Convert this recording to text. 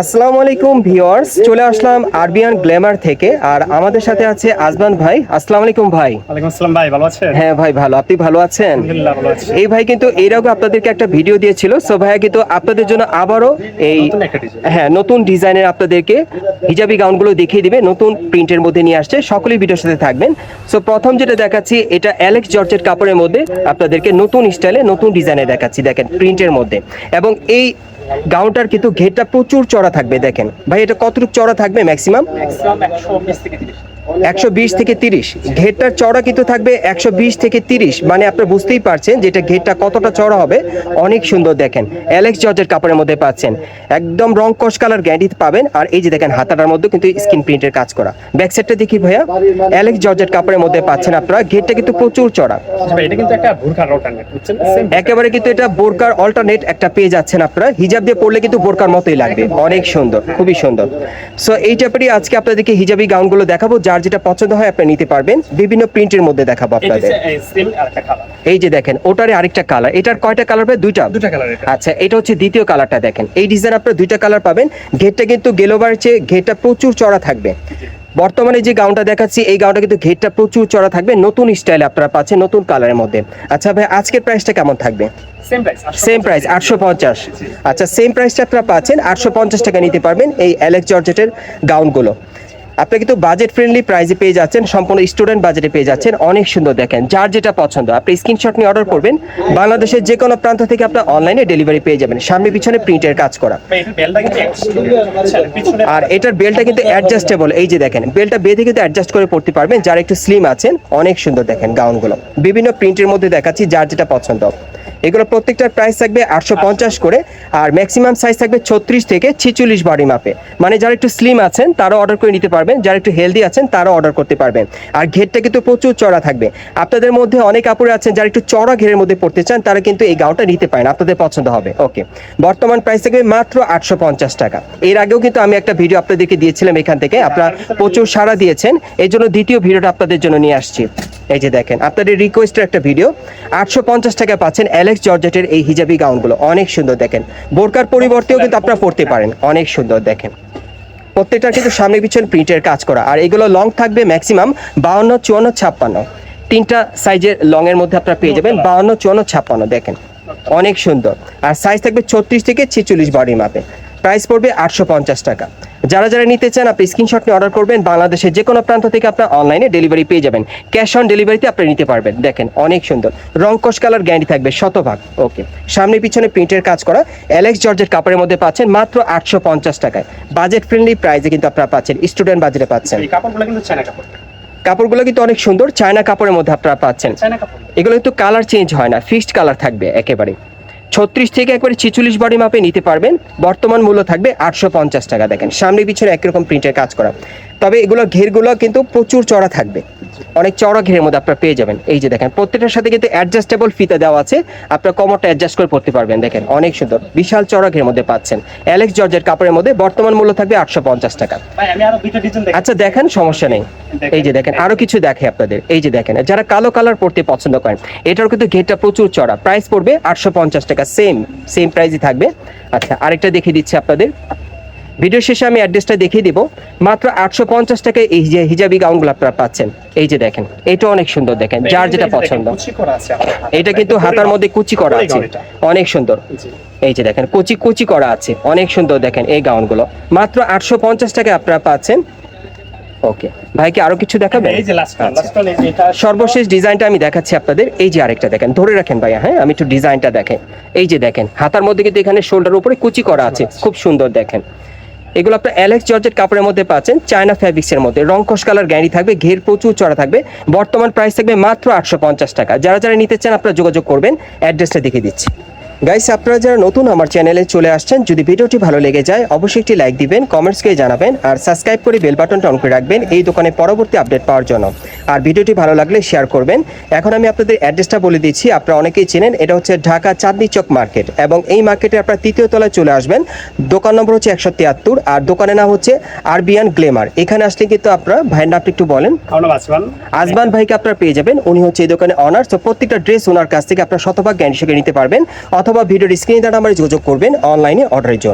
আসসালামু আলাইকুম ভিউয়ার্স চলে আসলাম আরবিয়ান গ্ল্যামার থেকে আর আমাদের সাথে আছে আজমান ভাই। আসসালামু আলাইকুম ভাই। ওয়ালাইকুম আসসালাম ভাই ভালো আছেন? হ্যাঁ ভাই ভালো। আপনি ভালো আছেন? এই ভাই কিন্তু এর আগে আপনাদেরকে একটা ভিডিও দিয়েছিল সো ভাইয়া কিন্তু আপনাদের জন্য আবারও এই হ্যাঁ নতুন ডিজাইনের আপনাদেরকে হিজাবি গাউনগুলো দেখিয়ে দিবে নতুন প্রিন্টের মধ্যে নিয়ে আসছে সকলেই ভিডিওর সাথে থাকবেন। সো প্রথম যেটা দেখাচ্ছি এটা অ্যালেক্স জর্জের কাপড়ের মধ্যে আপনাদেরকে নতুন স্টাইলে নতুন ডিজাইনে দেখাচ্ছি দেখেন প্রিন্টের মধ্যে। এবং এই গাউনটার কিন্তু ঘেরটা প্রচুর চড়া থাকবে, দেখেন। ভাই, এটা কতটুকু চড়া থাকবে ম্যাক্সিমাম ম্যাক্সিমাম 120 থেকে 30 একশো বিশ থেকে তিরিশ। ঘেরটার চড়া কিন্তু থাকবে একশো বিশ থেকে তিরিশ। মানে আপনারা বুঝতেই পারছেন যে এটা ঘেরটা কতটা চড়া হবে। অনেক সুন্দর দেখেন। অ্যালেক্স জর্জের কাপড়ের মধ্যে পাচ্ছেন। একদম রং কস কালার গ্যান্ডি পাবেন। আর এই যে দেখেন হাতাটার মধ্যে কিন্তু স্ক্রিন প্রিন্টের কাজ করা। ব্যাক সাইডটা দেখি ভাইয়া। অ্যালেক্স জর্জের কাপড়ের মধ্যে পাচ্ছেন আপনারা। ঘেরটা কিন্তু প্রচুর চড়া আচ্ছা এটা কিন্তু একটা ভুরকার অল্টারনেট বুঝছেন? একেবারে কিন্তু এটা বোরকার অল্টারনেট একটা পেয়ে যাচ্ছেন আপনারা। হিজাব দিয়ে পড়লে কিন্তু বোরকার মতোই লাগবে। অনেক সুন্দর খুবই সুন্দর। সো এই টাইপেরই আজকে আপনাদেরকে হিজাবি গাউনগুলো দেখাবো। যার যেটা পছন্দ হয় আপনি নিতে পারবেন। বিভিন্ন প্রিন্টের মধ্যে দেখাবো আপনাদের। এই যে দেখেন ওটারে আরেকটা কালার এটার কয়টা কালার পাবে দুইটা? দুটো কালার এটা। আচ্ছা এটা হচ্ছে দ্বিতীয় কালারটা দেখেন। এই ডিজাইন আপনারা দুইটা কালার পাবেন। ঘেরটা কিন্তু গেলোবার চেয়ে ঘেরটা প্রচুর চড়া থাকবে। বর্তমানে যে গাউনটা দেখাচ্ছি এই গাউনটা কিন্তু ঘেরটা প্রচুর চড়া থাকবে। নতুন স্টাইলে আপনারা পাচ্ছেন নতুন কালারের মধ্যে। আচ্ছা ভাই আজকের প্রাইসটা কেমন থাকবে? সেম প্রাইস সেম প্রাইস আটশো পঞ্চাশ। আচ্ছা সেম প্রাইসটা আপনারা পাচ্ছেন আটশো পঞ্চাশ টাকা নিতে পারবেন এই অ্যালেক্স জর্জেটের গাউনগুলো আপনি কিন্তু বাজেট ফ্রেন্ডলি প্রাইসে পেয়ে যাচ্ছেন, সম্পূর্ণ স্টুডেন্ট বাজেটে পেয়ে যাচ্ছেন, অনেক সুন্দর দেখেন, যার যেটা পছন্দ। আপনি স্ক্রিনশট নিয়ে অর্ডার করবেন, বাংলাদেশের যে কোনো প্রান্ত থেকে আপনার অনলাইনে ডেলিভারি পেয়ে যাবেন, সামনে পিছনে প্রিন্টের কাজ করা। আর এটার বেলটা কিন্তু অ্যাডজাস্টেবল এই যে দেখেন বেলটা বেঁধে কিন্তু অ্যাডজাস্ট করে পড়তে পারবেন, যারা একটু স্লিম আছেন, অনেক সুন্দর দেখেন গাউনগুলো বিভিন্ন প্রিন্টের মধ্যে দেখাচ্ছি, যার যেটা পছন্দ। এগুলো প্রত্যেকটার প্রাইস থাকবে আটশো পঞ্চাশ করে, আর ম্যাক্সিমাম সাইজ থাকবে ছত্রিশ থেকে ছিচল্লিশ বডি মাপে মানে যারা একটু স্লিম আছেন, তারাও অর্ডার করে নিতে পারবেন, যারা একটু হেলদি আছেন, তারাও অর্ডার করতে পারবেন। আর ঘেরটা কিন্তু প্রচুর চড়া থাকবে। আপনাদের মধ্যে অনেক কাপড় আছেন, যারা একটু চড়া ঘেরের মধ্যে পড়তে চান, তারা কিন্তু এই গাউনটা নিতে পারেন, আপনাদের পছন্দ হবে। ওকে বর্তমান প্রাইস থাকবে মাত্র আটশো পঞ্চাশ টাকা। এর আগেও কিন্তু আমি একটা ভিডিও আপনাদেরকে দিয়েছিলাম এখান থেকে, আপনারা প্রচুর সাড়া দিয়েছেন। এই জন্য দ্বিতীয় ভিডিওটা আপনাদের জন্য নিয়ে আসছি। এই যে দেখেন, আপনাদের রিকোয়েস্টের একটা ভিডিও আটশো পঞ্চাশ টাকা পাচ্ছেন অ্যালেক্স জর্জেটের এই হিজাবি গাউনগুলো অনেক সুন্দর দেখেন। বোরকার পরিবর্তেও কিন্তু আপনারা পড়তে পারেন। অনেক সুন্দর দেখেন। প্রত্যেকটা কিন্তু সামনে পিছনে প্রিন্টের কাজ করা। আর এগুলো লং থাকবে ম্যাক্সিমাম বাউন্ন, চুয়ান্ন, ছাপ্পান্ন। তিনটা সাইজের লং এর মধ্যে আপনারা পেয়ে যাবেন বাউন্ন, চুয়ান্ন, ছাপ্পান্ন, দেখেন। অনেক সুন্দর। আর সাইজ থাকবে ছত্রিশ থেকে ছেচল্লিশ বডি মাপে প্রাইস পড়বে আটশো পঞ্চাশ টাকা। যারা যারা নিতে চান আপনি স্ক্রিনশট নিয়ে অর্ডার করবেন। বাংলাদেশের যে কোনো প্রান্ত থেকে আপনার অনলাইনে ডেলিভারি পেয়ে যাবেন। ক্যাশ অন ডেলিভারিতে আপনি নিতে পারবেন। দেখেন অনেক সুন্দর। রং কস কালার গ্যারান্টি থাকবে শতভাগ। ওকে সামনে পিছনে প্রিন্টের কাজ করা। অ্যালেক্স জর্জের কাপড়ের মধ্যে পাচ্ছেন মাত্র আটশো পঞ্চাশ টাকায়। বাজেট ফ্রেন্ডলি প্রাইসে কিন্তু আপনারা পাচ্ছেন স্টুডেন্ট বাজেটে পাচ্ছেন। এই কাপড়গুলো কিন্তু চায়না কাপড়। কাপড়গুলো কিন্তু অনেক সুন্দর। চায়না কাপড়ের মধ্যে আপনারা পাচ্ছেন। চায়না কাপড়। এগুলো কিন্তু কালার চেঞ্জ হয় না ফিক্সড কালার থাকবে একেবারে। ছত্রিশ থেকে একবারে ছিচল্লিশ বডি মাপে নিতে পারবেন। বর্তমান মূল্য থাকবে আটশো পঞ্চাশ টাকা। দেখেন, সামনে পিছনে একরকম প্রিন্টের কাজ করা। তবে এগুলো ঘেরগুলো কিন্তু প্রচুর চড়া থাকবে। অনেক চড়া ঘেরের মধ্যে আপনারা পেয়ে যাবেন। এই যে দেখেন প্রত্যেকটার সাথে কিন্তু অ্যাডজাস্টেবল ফিতা দেওয়া আছে। আপনার কমরটা অ্যাডজাস্ট করে পড়তে পারবেন দেখেন অনেক সুন্দর বিশাল চড়া ঘেরের মধ্যে পাচ্ছেন। অ্যালেক্স জর্জের কাপড়ের মধ্যে বর্তমান মূল্য থাকবে আটশো পঞ্চাশ টাকা। আচ্ছা দেখেন সমস্যা নেই। এই যে দেখেন আরও কিছু দেখে আপনাদের। এই যে দেখেন যারা কালো কালার পড়তে পছন্দ করেন এটার কিন্তু ঘেরটা প্রচুর চড়া। প্রাইস পড়বে আটশো পঞ্চাশ টাকা সেম সেম প্রাইসই থাকবে। আচ্ছা আরেকটা দেখিয়ে দিচ্ছি আপনাদের। ভিডিও শেষে আমি অ্যাড্রেসটা দেখিয়ে দিব। মাত্র আটশো পঞ্চাশ টাকায় এই যে হিজাবি গাউনগুলো আপনারা পাচ্ছেন। এই যে দেখেন এটা অনেক সুন্দর দেখেন যার যেটা পছন্দ। এটা কিন্তু হাতার মধ্যে কুচি করা আছে। অনেক সুন্দর। এই যে দেখেন কুচি কুচি করা আছে। অনেক সুন্দর দেখেন এই গাউনগুলো মাত্র আটশো পঞ্চাশ টাকায় আপনারা পাচ্ছেন। ওকে ভাই কি আরও কিছু দেখাবেন? এই যে লাস্ট আচ্ছা। লাস্ট এটা সর্বশেষ ডিজাইনটা আমি দেখাচ্ছি আপনাদের। এই যে আরেকটা দেখেন ধরে রাখেন ভাইয়া হ্যাঁ? আমি একটু ডিজাইনটা দেখেন। এই যে দেখেন হাতার মধ্যে কিন্তু এখানে শোল্ডার উপরে কুচি করা আছে। খুব সুন্দর দেখেন। এগুলো আপনার অ্যালেক্স জর্জের কাপড়ের মধ্যে পাচ্ছেন চায়না ফ্যাব্রিক্সের মধ্যে। রংকশ কালার গ্যারি থাকবে, ঘের প্রচুর চড়া থাকবে। বর্তমান প্রাইস থাকবে মাত্র আটশো পঞ্চাশ টাকা। যারা যারা নিতে চান আপনারা যোগাযোগ করবেন অ্যাড্রেসটা দেখিয়ে দিচ্ছি। গাইস আপনারা যারা নতুন আমার চ্যানেলে চলে আসছেন যদি ভিডিওটি ভালো লেগে যায় অবশ্যই একটি লাইক দিবেন কমেন্টস করে জানাবেন আর সাবস্ক্রাইব করে বেল বাটনটা অন করে রাখবেন এই দোকানে পরবর্তী আপডেট পাওয়ার জন্য। আর ভিডিওটি ভালো লাগলে শেয়ার করবেন। এখন আমি আপনাদের অ্যাড্রেসটা বলে দিচ্ছি আপনারা অনেকেই চেনেন এটা হচ্ছে ঢাকা চাঁদনি চক মার্কেট এবং এই মার্কেটে আপনারা তৃতীয় তলায় চলে আসবেন। দোকান নম্বর হচ্ছে একশো তিয়াত্তর আর দোকানের নাম হচ্ছে আরবিয়ান গ্লেমার। এখানে আসলে কিন্তু আপনারা ভাইয়ের নামটা একটু বলেন। আজমান ভাইকে আপনারা পেয়ে যাবেন উনি হচ্ছে এই দোকানে অনার্স তো প্রত্যেকটা ড্রেস ওনার কাছ থেকে আপনারা শতভাগ জ্ঞান হিসেবে নিতে পারবেন। অথবা ভিডিওর স্ক্রিনে দ্বারা আমার যোগাযোগ করবেন অনলাইনে অর্ডারের জন্য।